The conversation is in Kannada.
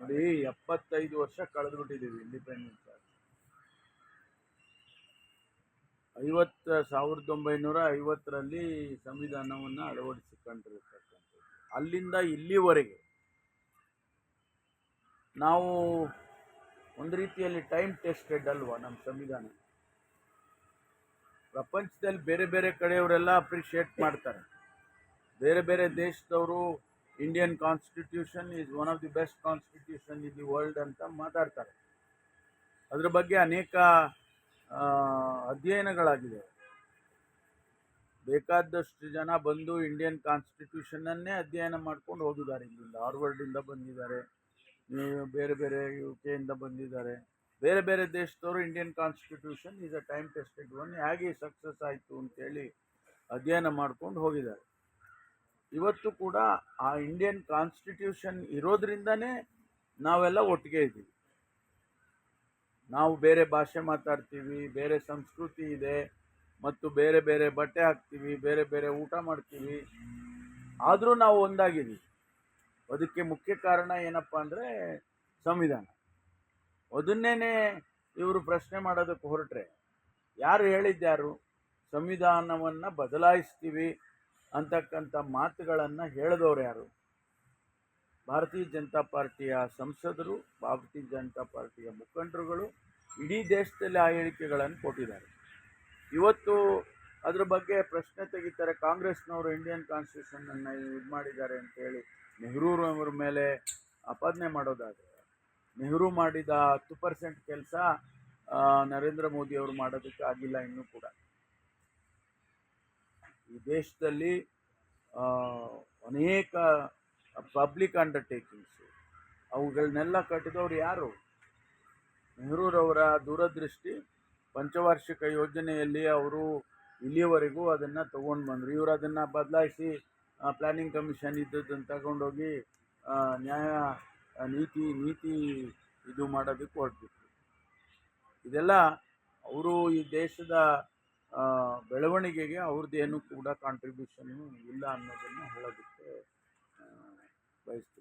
ನೋಡಿ, ಎಪ್ಪತ್ತೈದು ವರ್ಷ ಕಳೆದ್ಬಿಟ್ಟಿದ್ದೀವಿ ಇಂಡಿಪೆಂಡೆನ್ಸ್ ಆಗಿ. ಐವತ್ತು, ಸಾವಿರದ ಒಂಬೈನೂರ ಐವತ್ತರಲ್ಲಿ ಸಂವಿಧಾನವನ್ನು ಅಳವಡಿಸಿಕೊಂಡಿರ್ತಕ್ಕಂಥದ್ದು. ಅಲ್ಲಿಂದ ಇಲ್ಲಿವರೆಗೆ ನಾವು ಒಂದು ರೀತಿಯಲ್ಲಿ ಟೈಮ್ ಟೆಸ್ಟೆಡ್ ಅಲ್ವಾ ನಮ್ಮ ಸಂವಿಧಾನ? ಪ್ರಪಂಚದಲ್ಲಿ ಬೇರೆ ಬೇರೆ ಕಡೆಯವರೆಲ್ಲ ಅಪ್ರಿಷಿಯೇಟ್ ಮಾಡ್ತಾರೆ. ಬೇರೆ ಬೇರೆ ದೇಶದವರು Indian constitution is one of the best constitution in the world ಅಂತ ಮಾತಾಡ್ತಾರೆ. ಅದರ ಬಗ್ಗೆ ಅನೇಕ ಅಧ್ಯಯನಗಳಾಗಿದೆ ಬೇಕಾದಷ್ಟು ಜನ ಬಂದು ಇಂಡಿಯನ್ ಕಾನ್ಸ್ಟಿಟ್ಯೂಷನನ್ನೇ ಅಧ್ಯಯನ ಮಾಡ್ಕೊಂಡು ಹೋಗಿದ್ದಾರೆ ಇಲ್ಲಿಂದ. ಹಾರ್ವರ್ಡಿಂದ ಬಂದಿದ್ದಾರೆ. ಬೇರೆ ಬೇರೆ ಯು ಕೆಯಿಂದ ಬಂದಿದ್ದಾರೆ. ಬೇರೆ ಬೇರೆ ದೇಶದವರು Indian constitution is a time tested one ಹೇಗೆ ಸಕ್ಸಸ್ ಆಯಿತು ಅಂತೇಳಿ ಅಧ್ಯಯನ ಮಾಡ್ಕೊಂಡು ಹೋಗಿದ್ದಾರೆ. ಇವತ್ತು ಕೂಡ ಆ ಇಂಡಿಯನ್ ಕಾನ್ಸ್ಟಿಟ್ಯೂಷನ್ ಇರೋದ್ರಿಂದನೇ ನಾವೆಲ್ಲ ಒಟ್ಟಿಗೆ ಇದ್ದೀವಿ. ನಾವು ಬೇರೆ ಭಾಷೆ ಮಾತಾಡ್ತೀವಿ, ಬೇರೆ ಸಂಸ್ಕೃತಿ ಇದೆ, ಮತ್ತು ಬೇರೆ ಬೇರೆ ಬಟ್ಟೆ ಹಾಕ್ತೀವಿ, ಬೇರೆ ಬೇರೆ ಊಟ ಮಾಡ್ತೀವಿ. ಆದರೂ ನಾವು ಒಂದಾಗಿದ್ದೀವಿ. ಅದಕ್ಕೆ ಮುಖ್ಯ ಕಾರಣ ಏನಪ್ಪ ಅಂದರೆ ಸಂವಿಧಾನ. ಅದನ್ನೇ ಇವರು ಪ್ರಶ್ನೆ ಮಾಡೋದಕ್ಕೆ ಹೊರಟ್ರೆ, ಯಾರು ಹೇಳಿದ್ಯಾರು? ಸಂವಿಧಾನವನ್ನು ಬದಲಾಯಿಸ್ತೀವಿ ಅಂತಕ್ಕಂಥ ಮಾತುಗಳನ್ನು ಹೇಳಿದವರು ಯಾರು? ಭಾರತೀಯ ಜನತಾ ಪಾರ್ಟಿಯ ಸಂಸದರು, ಭಾರತೀಯ ಜನತಾ ಪಾರ್ಟಿಯ ಮುಖಂಡರುಗಳು ಇಡೀ ದೇಶದಲ್ಲಿ ಆ ಹೇಳಿಕೆಗಳನ್ನು ಕೊಟ್ಟಿದ್ದಾರೆ. ಇವತ್ತು ಅದ್ರ ಬಗ್ಗೆ ಪ್ರಶ್ನೆ ತೆಗಿತಾರೆ ಕಾಂಗ್ರೆಸ್ನವರು ಇಂಡಿಯನ್ ಕಾನ್ಸ್ಟಿಟ್ಯೂಷನನ್ನು ಇದು ಮಾಡಿದ್ದಾರೆ ಅಂತೇಳಿ ನೆಹರೂರವರ ಮೇಲೆ ಆಪಾದನೆ ಮಾಡೋದಾದರೆ, ನೆಹರು ಮಾಡಿದ ಹತ್ತು ಪರ್ಸೆಂಟ್ ಕೆಲಸ ನರೇಂದ್ರ ಮೋದಿಯವರು ಮಾಡೋದಕ್ಕೆ ಆಗಿಲ್ಲ ಇನ್ನೂ ಕೂಡ. ಈ ದೇಶದಲ್ಲಿ ಅನೇಕ ಪಬ್ಲಿಕ್ ಅಂಡರ್ಟೇಕಿಂಗ್ಸು ಅವುಗಳನ್ನೆಲ್ಲ ಕಟ್ಟಿದವರು ಯಾರು? ನೆಹರೂರವರ ದೂರದೃಷ್ಟಿ, ಪಂಚವಾರ್ಷಿಕ ಯೋಜನೆಯಲ್ಲಿ ಅವರು ಇಲ್ಲಿಯವರೆಗೂ ಅದನ್ನು ತೊಗೊಂಡು ಬಂದರು. ಇವರು ಅದನ್ನು ಬದಲಾಯಿಸಿ ಪ್ಲ್ಯಾನಿಂಗ್ ಕಮಿಷನ್ ಇದ್ದದ್ದನ್ನು ತಗೊಂಡೋಗಿ ನ್ಯಾಯ ನೀತಿ ನೀತಿ ಇದು ಮಾಡೋದಕ್ಕೆ ಹೊರಟಿತ್ತು ಇದೆಲ್ಲ ಅವರು ಈ ದೇಶದ ಬೆಳವಣಿಗೆಗೆ ಅವ್ರದ್ದೇನು ಕೂಡ ಕಾಂಟ್ರಿಬ್ಯೂಷನ್ನು ಇಲ್ಲ ಅನ್ನೋದನ್ನು ಹೇಳೋದಕ್ಕೆ ಬಯಸ್ತೀನಿ.